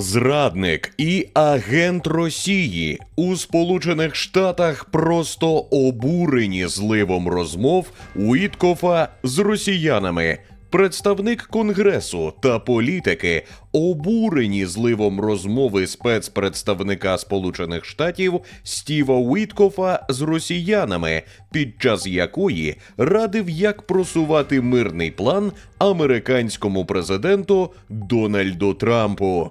Зрадник і агент Росії у Сполучених Штатах просто обурені зливом розмов Уіткофа з росіянами. Представник конгресу та політики обурені зливом розмови спецпредставника Сполучених Штатів Стіва Уіткофа з росіянами, під час якої радив, як просувати мирний план американському президенту Дональду Трампу.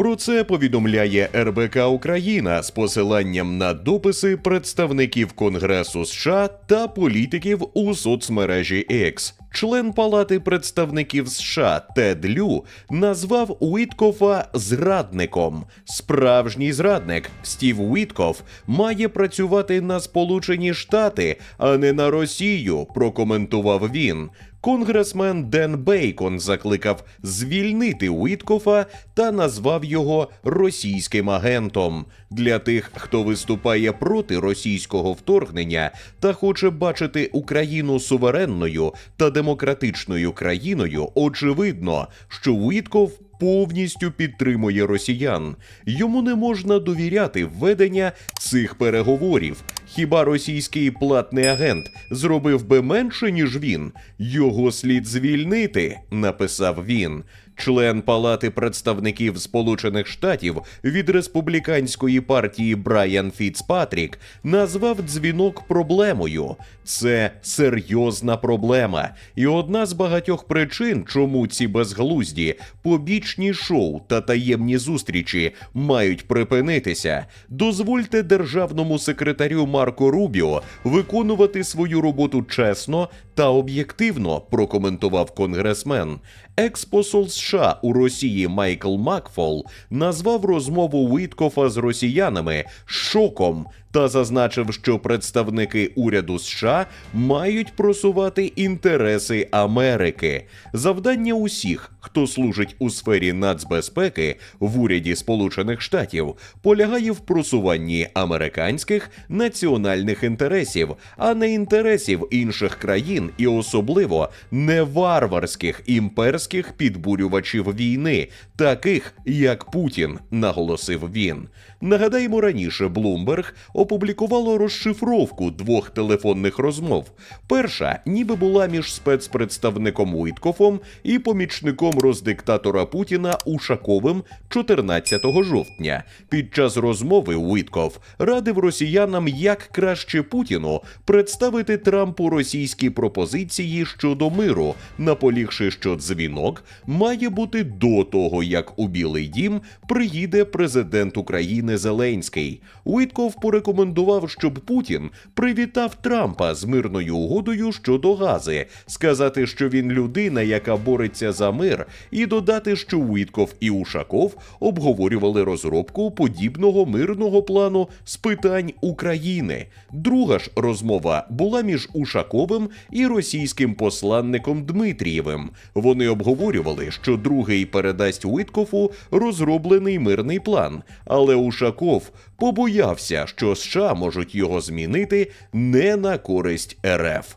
Про це повідомляє РБК Україна з посиланням на дописи представників Конгресу США та політиків у соцмережі X. Член Палати представників США Тед Лю назвав Уіткофа зрадником. Справжній зрадник Стів Уіткоф має працювати на Сполучені Штати, а не на Росію. Прокоментував він. Конгресмен Ден Бейкон закликав звільнити Уіткофа та назвав його російським агентом. Для тих, хто виступає проти російського вторгнення та хоче бачити Україну суверенною та демократичною країною, очевидно, що Уітков повністю підтримує росіян. Йому не можна довіряти введення цих переговорів. Хіба російський платний агент зробив би менше, ніж він? Його слід звільнити, написав він. Член Палати представників Сполучених Штатів від республіканської партії Брайан Фіцпатрік назвав дзвінок проблемою. Це серйозна проблема, і одна з багатьох причин, чому ці безглузді побічні шоу та таємні зустрічі мають припинитися. Дозвольте державному секретарю Марко Рубіо виконувати свою роботу чесно та об'єктивно, прокоментував конгресмен. Експосол США у Росії Майкл Макфол назвав розмову Уіткофа з росіянами шоком та зазначив, що представники уряду США мають просувати інтереси Америки. Завдання усіх, хто служить у сфері нацбезпеки в уряді Сполучених Штатів, полягає в просуванні американських національних інтересів, а не інтересів інших країн, і особливо не варварських імперських підбурювачів війни, таких як Путін, наголосив він. Нагадаємо, раніше Блумберг опублікувало розшифровку двох телефонних розмов. Перша ніби була між спецпредставником Уіткофом і помічником роздиктатора Путіна Ушаковим 14 жовтня. Під час розмови Уітков радив росіянам, як краще Путіну представити Трампу російські пропозиції щодо миру, наполігши, що дзвінок має бути до того, як у Білий Дім приїде президент України Зеленський. Уітков порекомендував, щоб Путін привітав Трампа з мирною угодою щодо гази, сказати, що він людина, яка бореться за мир, і додати, що Уітков і Ушаков обговорювали розробку подібного мирного плану з питань України. Друга ж розмова була між Ушаковим і російським посланником Дмитрієвим. Вони обговорювали, що другий передасть Уіткофу розроблений мирний план, але Ушаков побоявся, що США можуть його змінити не на користь РФ.